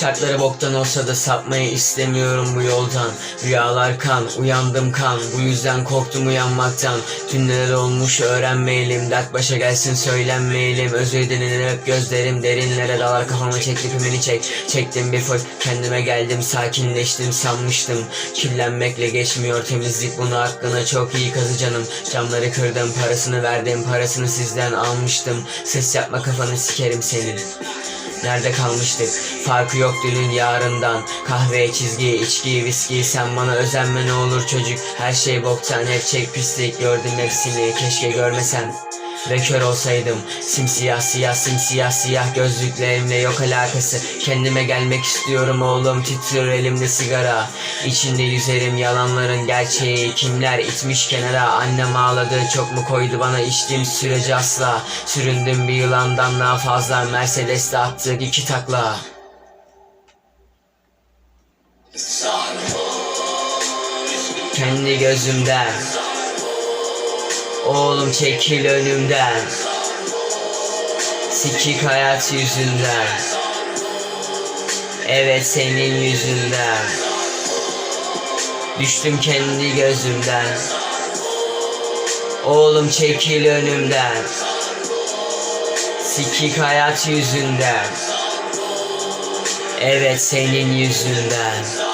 Şartları boktan olsa da sapmayı istemiyorum bu yoldan. Rüyalar kan, uyandım kan. Bu yüzden korktum uyanmaktan. Dün neler olmuş öğrenmeyelim. Dert başa gelsin söylenmeyelim. Özür dilerim hep gözlerim derinlere. Dalar Kafama çek ipimini çek. Çektim bir fır kendime geldim. Sakinleştim sanmıştım. Kirlenmekle geçmiyor temizlik. Bunu aklına çok iyi kazı canım. Camları kırdım parasını verdim. Parasını sizden almıştım. Ses yapma kafanı sikerim senin Nerede kalmıştık? Farkı yok dünün yarından. Kahve, çizgi, içki, viski. Sen bana özenme ne olur çocuk. Her şey boktan. Hep çek pislik. Gördüm hepsini. Keşke görmesem ve kör olsaydım Simsiyah siyah simsiyah siyah Gözlüklerimle yok alakası. Kendime gelmek istiyorum oğlum Titriyor elimde sigara. İçinde yüzerim yalanların gerçeği. Kimler itmiş kenara? Annem ağladı çok mu koydu bana? İçtiğim sürece asla. Süründüm bir yılandan daha fazla Mercedes'te attık iki takla. Kendi gözümden Oğlum çekil önümden. Sikik hayat yüzünden. Evet senin yüzünden. Düştüm kendi gözümden. Oğlum çekil önümden. Sikik hayat yüzünden. Evet senin yüzünden